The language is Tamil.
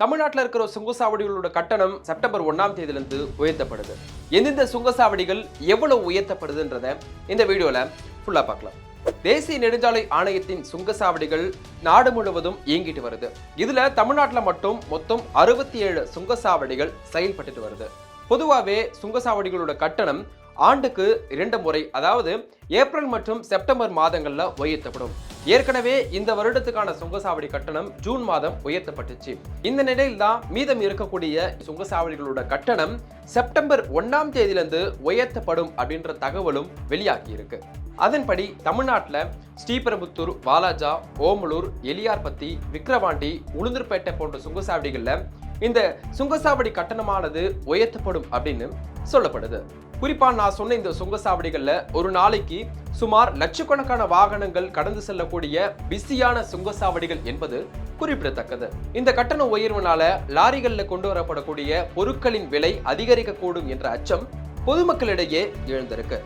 தமிழ்நாட்டில் இருக்கிற சுங்கசாவடிகளோட கட்டணம் செப்டம்பர் ஒன்றாம் தேதியிலிருந்து உயர்த்தப்படுது. எந்தெந்த சுங்கசாவடிகள் எவ்வளவு உயர்த்தப்படுதுன்றத இந்த வீடியோல ஃபுல்லா பார்க்கலாம். தேசிய நெடுஞ்சாலை ஆணையத்தின் சுங்கசாவடிகள் நாடு முழுவதும் இயங்கிட்டு வருது. இதுல தமிழ்நாட்டில் மட்டும் மொத்தம் அறுபத்தி ஏழு சுங்கசாவடிகள் செயல்பட்டுட்டு வருது. பொதுவாகவே சுங்கசாவடிகளோட கட்டணம் ஆண்டுக்கு இரண்டு முறை அதாவது ஏப்ரல் மற்றும் செப்டம்பர் மாதங்களில் உயர்த்தப்படும். ஏற்கனவே இந்த வருடத்துக்கான சுங்கசாவடி கட்டணம் ஜூன் மாதம் உயர்த்தப்பட்டுச்சு. இந்த நிலையில் தான் மீதம் இருக்கக்கூடிய சுங்கசாவடிகளோட கட்டணம் செப்டம்பர் ஒன்னாம் தேதியிலிருந்து உயர்த்தப்படும் அப்படின்ற தகவலும் வெளியாகி இருக்கு. அதன்படி தமிழ்நாட்டில் ஸ்ரீபெரும்புத்தூர் வாலாஜா ஓமலூர் எலியார்பத்தி விக்கிரவாண்டி உளுந்தூர்பேட்டை போன்ற சுங்கசாவடிகளில் இந்த சுங்கசாவடி கட்டணமானது உயர்த்தப்படும் அப்படின்னு சொல்லப்படுது. குறிப்பா நான் சொன்ன இந்த சுங்கசாவடிகளில் ஒரு நாளைக்கு சுமார் லட்சக்கணக்கான வாகனங்கள் கடந்து செல்லக்கூடிய பிஸியான சுங்கசாவடிகள் என்பது குறிப்பிடத்தக்கது. இந்த கட்டண உயர்வுனால லாரிகளில் கொண்டு வரப்படக்கூடிய பொருட்களின் விலை அதிகரிக்கக்கூடும் என்ற அச்சம் பொதுமக்களிடையே எழுந்திருக்கு.